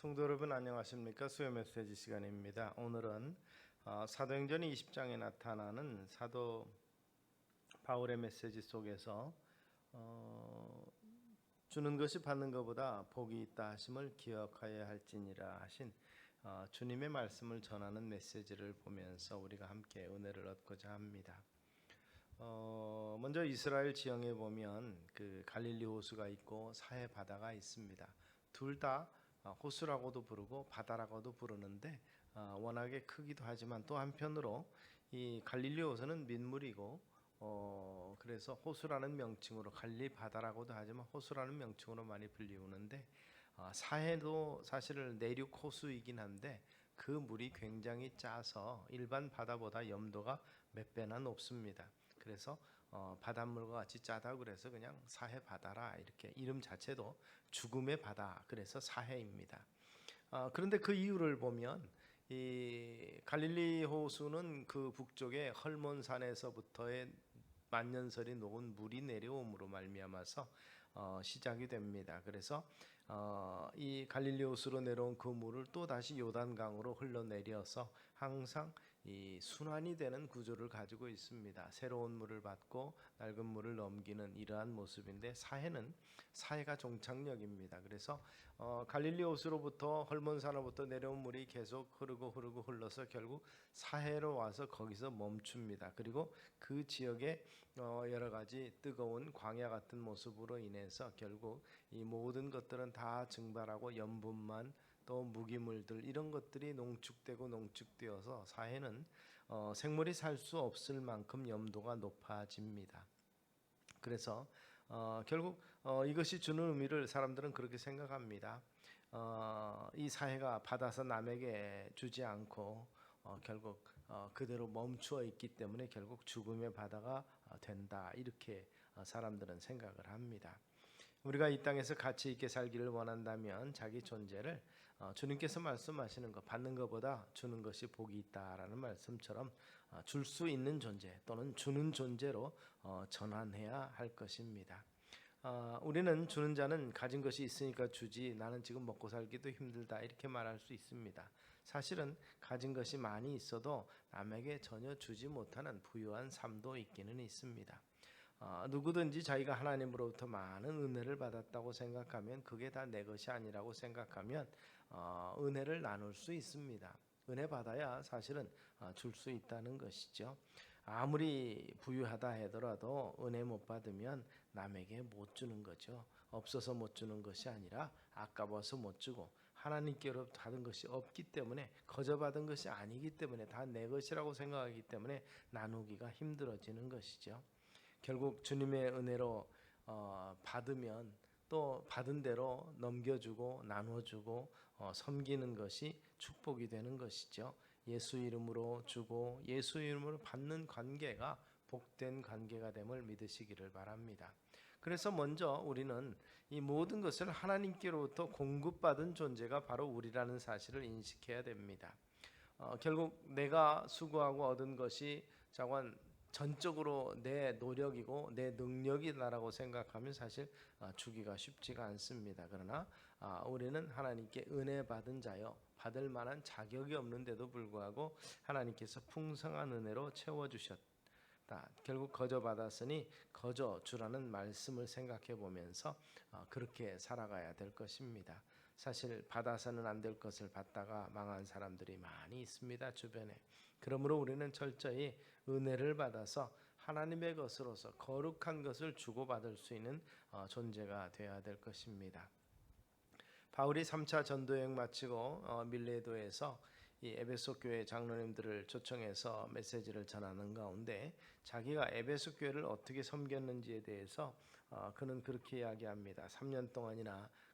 성도 여러분 안녕하십니까 수요 메시지 시간입니다. 오늘은 어, 사도행전 20장에 나타나는 사도 바울의 메시지 속에서 어, 주는 것이 받는 것보다 복이 있다 하심을 기억하여야 할지니라 하신 어, 주님의 말씀을 전하는 메시지를 보면서 우리가 함께 은혜를 얻고자 합니다. 어, 먼저 이스라엘 지형에 보면 그 갈릴리 호수가 있고 사해 바다가 있습니다. 둘다 호수라고도 부르고 바다라고도 부르는데 어, 워낙에 크기도 하지만 또 한편으로 이 갈릴리 호수는 민물이고 어, 그래서 호수라는 명칭으로 갈릴리 바다라고도 하지만 호수라는 명칭으로 많이 불리우는데 어, 사해도 사실은 내륙 호수이긴 한데 그 물이 굉장히 짜서 일반 바다보다 염도가 몇 배나 높습니다. 그래서 어, 바닷물과 같이 짜다 그래서 그냥 사해 바다라 이렇게 이름 자체도 죽음의 바다 그래서 사해입니다. 어, 그런데 그 이유를 보면 이 갈릴리 호수는 그 북쪽에 헐몬산에서부터의 만년설이 녹은 물이 내려옴으로 말미암아서 어, 시작이 됩니다. 그래서 어, 이 갈릴리 호수로 내려온 그 물을 또 다시 요단강으로 흘러내려서 항상 이 순환이 되는 구조를 가지고 있습니다. 새로운 물을 받고 낡은 물을 넘기는 이러한 모습인데 사해는 사해가 종착역입니다. 그래서 어, 갈릴리 호수로부터 헐몬산으로부터 내려온 물이 계속 흐르고 흐르고 흘러서 결국 사해로 와서 거기서 멈춥니다. 그리고 그 지역에 어, 여러 가지 뜨거운 광야 같은 모습으로 인해서 결국 이 모든 것들은 다 증발하고 염분만 또 무기물들 이런 것들이 농축되고 농축되어서 사해는 어, 생물이 살 수 없을 만큼 염도가 높아집니다. 그래서 어, 결국 어, 이것이 주는 의미를 사람들은 그렇게 생각합니다. 어, 이 사해가 받아서 남에게 주지 않고 어, 결국 어, 그대로 멈추어 있기 때문에 결국 죽음의 바다가 어, 된다 이렇게 어, 사람들은 생각을 합니다. 우리가 이 땅에서 가치 있게 살기를 원한다면 자기 존재를 어, 주님께서 말씀하시는 것 받는 것보다 주는 것이 복이 있다라는 말씀처럼 어, 줄수 있는 존재 또는 주는 존재로 어, 전환해야 할 것입니다. 어, 우리는 주는 자는 가진 것이 있으니까 주지 나는 지금 먹고 살기도 힘들다 이렇게 말할 수 있습니다. 사실은 가진 것이 많이 있어도 남에게 전혀 주지 못하는 부유한 삶도 있기는 있습니다. 어, 누구든지 자기가 하나님으로부터 많은 은혜를 받았다고 생각하면 그게 다 내 것이 아니라고 생각하면 어, 은혜를 나눌 수 있습니다. 은혜 받아야 사실은 어, 줄수 있다는 것이죠. 아무리 부유하다 하더라도 은혜 못 받으면 남에게 못 주는 거죠. 없어서 못 주는 것이 아니라 아까워서 못 주고 하나님께로부터 받은 것이 없기 때문에 거저 받은 것이 아니기 때문에 다 내 것이라고 생각하기 때문에 나누기가 힘들어지는 것이죠. 결국 주님의 은혜로 어, 받으면 또 받은 대로 넘겨주고 나눠주고 어, 섬기는 것이 축복이 되는 것이죠. 예수 이름으로 주고 예수 이름으로 받는 관계가 복된 관계가 됨을 믿으시기를 바랍니다. 그래서 먼저 우리는 이 모든 것을 하나님께로부터 공급받은 존재가 바로 우리라는 사실을 인식해야 됩니다. 어, 결국 내가 수고하고 얻은 것이 자관 전적으로 내 노력이고 내 능력이다라고 생각하면 사실 아, 주기가 쉽지가 않습니다. 그러나 아, 우리는 하나님께 은혜 받은 자요 받을 만한 자격이 없는데도 불구하고 하나님께서 풍성한 은혜로 채워 주셨다. 결국 거저 받았으니 거저 주라는 말씀을 생각해 보면서 아, 그렇게 살아가야 될 것입니다. 사실 받아서는 안 될 것을 받다가 망한 사람들이 많이 있습니다 주변에. 그러므로 우리는 철저히 은혜를 받아서 하나님의 것으로서 거룩한 것을 주고받을 수 있는 어, 존재가 되어야 될 것입니다. 바울이 3차 전도 여행 마치고 어, 밀레도에서 이 에베소 교회 장로님들을 초청해서 메시지를 전하는 가운데 자기가 에베소 교회를 어떻게 섬겼는지에 대해서 어, 그는 그렇게 이야기합니다. 3년 동안이나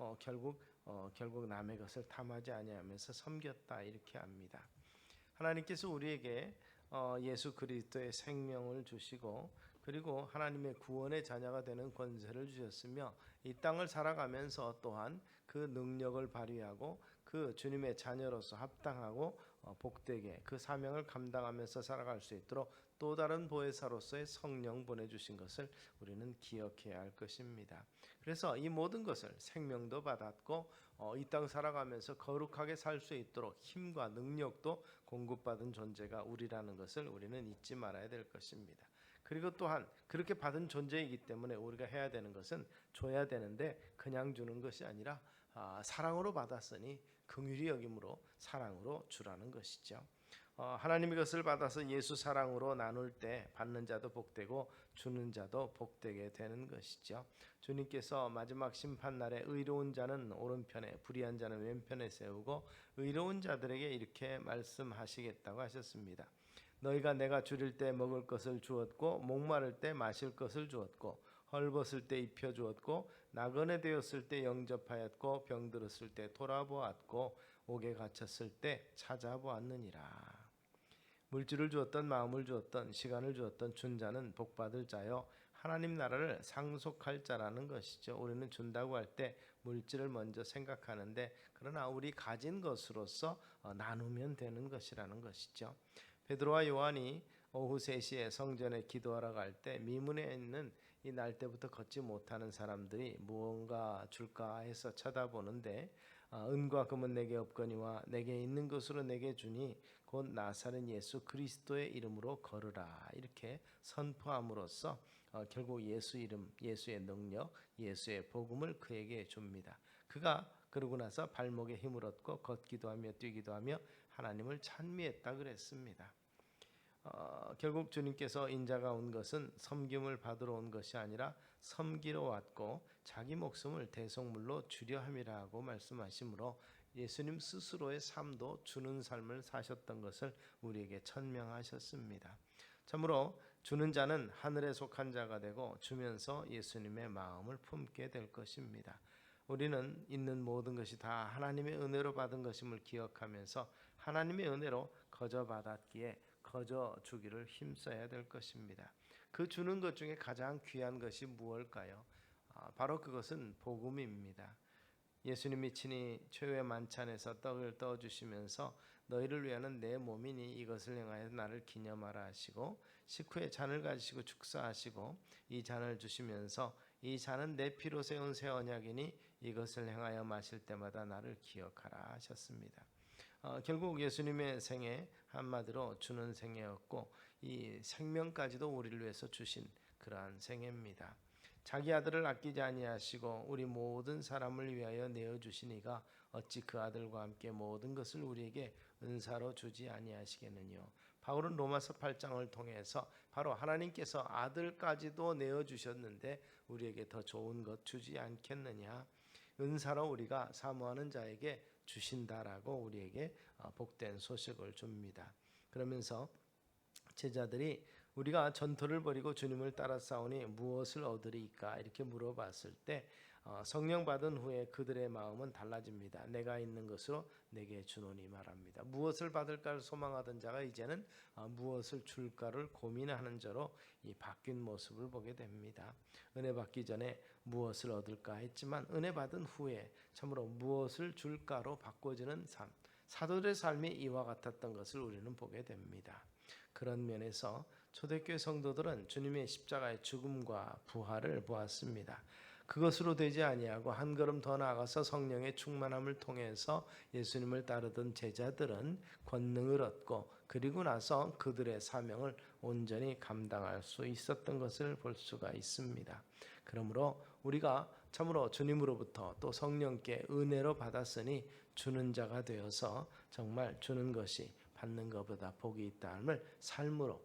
어, 결국 어, 결국 남의 것을 탐하지 아니하면서 섬겼다 이렇게 합니다. 하나님께서 우리에게 어, 예수 그리스도의 생명을 주시고 그리고 하나님의 구원의 자녀가 되는 권세를 주셨으며 이 땅을 살아가면서 또한 그 능력을 발휘하고 그 주님의 자녀로서 합당하고 어, 복되게 그 사명을 감당하면서 살아갈 수 있도록 또 다른 보혜사로서의 성령 보내주신 것을 우리는 기억해야 할 것입니다. 그래서 이 모든 것을 생명도 받았고 어, 이땅 살아가면서 거룩하게 살 수 있도록 힘과 능력도 공급받은 존재가 우리라는 것을 우리는 잊지 말아야 될 것입니다. 그리고 또한 그렇게 받은 존재이기 때문에 우리가 해야 되는 것은 줘야 되는데 그냥 주는 것이 아니라 아, 사랑으로 받았으니 긍휼히 여김으로 사랑으로 주라는 것이죠. 어, 하나님의 것을 받아서 예수 사랑으로 나눌 때 받는 자도 복되고 주는 자도 복되게 되는 것이죠. 주님께서 마지막 심판 날에 의로운 자는 오른편에 불의한 자는 왼편에 세우고 의로운 자들에게 이렇게 말씀하시겠다고 하셨습니다. 너희가 내가 줄일 때 먹을 것을 주었고 목마를 때 마실 것을 주었고 헐벗을 때 입혀 주었고 나그네 되었을 때 영접하였고 병들었을 때 돌아보았고 옥에 갇혔을 때 찾아보았느니라. 물질을 주었던 마음을 주었던 시간을 주었던 준 자는 복 받을 자요 하나님 나라를 상속할 자라는 것이죠. 우리는 준다고 할 때 물질을 먼저 생각하는데 그러나 우리 가진 것으로서 어, 나누면 되는 것이라는 것이죠. 베드로와 요한이 오후 3시에 성전에 기도하러 갈 때 미문에 있는 이 날 때부터 걷지 못하는 사람들이 무언가 줄까 해서 쳐다보는데 아, 은과 금은 내게 없거니와 내게 있는 것으로 내게 주니 곧 나사렛 예수 그리스도의 이름으로 걸으라 이렇게 선포함으로써 어, 결국 예수 이름, 예수의 능력, 예수의 복음을 그에게 줍니다. 그가 그러고 나서 발목에 힘을 얻고 걷기도 하며 뛰기도 하며 하나님을 찬미했다 그랬습니다. 어, 결국 주님께서 인자가 온 것은 섬김을 받으러 온 것이 아니라 섬기러 왔고 자기 목숨을 대속물로 주려 함이라고 말씀하시므로 예수님 스스로의 삶도 주는 삶을 사셨던 것을 우리에게 천명하셨습니다. 참으로 주는 자는 하늘에 속한 자가 되고 주면서 예수님의 마음을 품게 될 것입니다. 우리는 있는 모든 것이 다 하나님의 은혜로 받은 것임을 기억하면서 하나님의 은혜로 거저 받았기에 거저 주기를 힘써야 될 것입니다. 그 주는 것 중에 가장 귀한 것이 무엇일까요? 아, 바로 그것은 복음입니다. 예수님이 친히 최후의 만찬에서 떡을 떠 주시면서 너희를 위하는 내 몸이니 이것을 행하여 나를 기념하라 하시고 식후에 잔을 가지시고 축사하시고 이 잔을 주시면서 이 잔은 내 피로 세운 새 언약이니 이것을 행하여 마실 때마다 나를 기억하라 하셨습니다. 어, 결국 예수님의 생애 한마디로 주는 생애였고 이 생명까지도 우리를 위해서 주신 그러한 생애입니다. 자기 아들을 아끼지 아니하시고 우리 모든 사람을 위하여 내어 주시니가 어찌 그 아들과 함께 모든 것을 우리에게 은사로 주지 아니하시겠느냐. 바울은 로마서 8장을 통해서 바로 하나님께서 아들까지도 내어 주셨는데 우리에게 더 좋은 것 주지 않겠느냐. 은사로 우리가 사모하는 자에게 주신다라고 우리에게 어, 복된 소식을 줍니다. 그러면서 제자들이 우리가 전투를 벌이고 주님을 따라 싸우니 무엇을 얻으리까 이렇게 물어봤을 때 어, 성령 받은 후에 그들의 마음은 달라집니다. 내가 있는 것으로 내게 주노니 말합니다. 무엇을 받을까를 소망하던 자가 이제는 어, 무엇을 줄까를 고민하는 자로 이 바뀐 모습을 보게 됩니다. 은혜 받기 전에 무엇을 얻을까 했지만 은혜 받은 후에 참으로 무엇을 줄까로 바꿔지는 삶. 사도들의 삶이 이와 같았던 것을 우리는 보게 됩니다. 그런 면에서 초대교회 성도들은 주님의 십자가의 죽음과 부활을 보았습니다. 그것으로 되지 아니하고 한 걸음 더 나아가서 성령의 충만함을 통해서 예수님을 따르던 제자들은 권능을 얻고 그리고 나서 그들의 사명을 온전히 감당할 수 있었던 것을 볼 수가 있습니다. 그러므로 우리가 참으로 주님으로부터 또 성령께 은혜로 받았으니 주는 자가 되어서 정말 주는 것이 받는 것보다 복이 있다함을 삶으로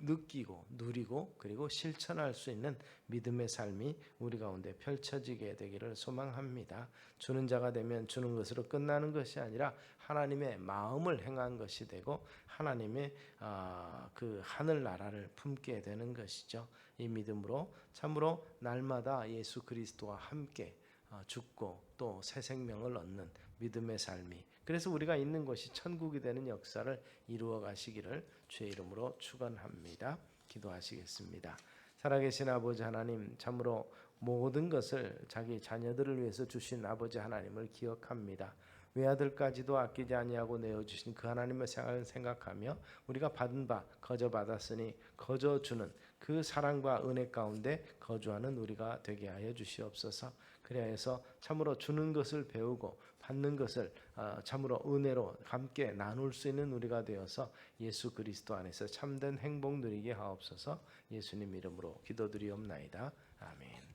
느끼고 누리고 그리고 실천할 수 있는 믿음의 삶이 우리 가운데 펼쳐지게 되기를 소망합니다. 주는 자가 되면 주는 것으로 끝나는 것이 아니라 하나님의 마음을 행한 것이 되고 하나님의 아, 그 하늘 나라를 품게 되는 것이죠. 이 믿음으로 참으로 날마다 예수 그리스도와 함께 어, 죽고 또 새 생명을 얻는 믿음의 삶이 그래서 우리가 있는 곳이 천국이 되는 역사를 이루어 가시기를 주의 이름으로 축원합니다. 기도하시겠습니다. 살아계신 아버지 하나님 참으로 모든 것을 자기 자녀들을 위해서 주신 아버지 하나님을 기억합니다. 외아들까지도 아끼지 아니하고 내어 주신 그 하나님의 생각을 생각하며 우리가 받은 바 거저 받았으니 거저 주는 그 사랑과 은혜 가운데 거주하는 우리가 되게 하여 주시옵소서. 그래서 참으로 주는 것을 배우고 받는 것을 어, 참으로 은혜로 함께 나눌 수 있는 우리가 되어서 예수 그리스도 안에서 참된 행복 누리게 하옵소서. 예수님 이름으로 기도드리옵나이다. 아멘.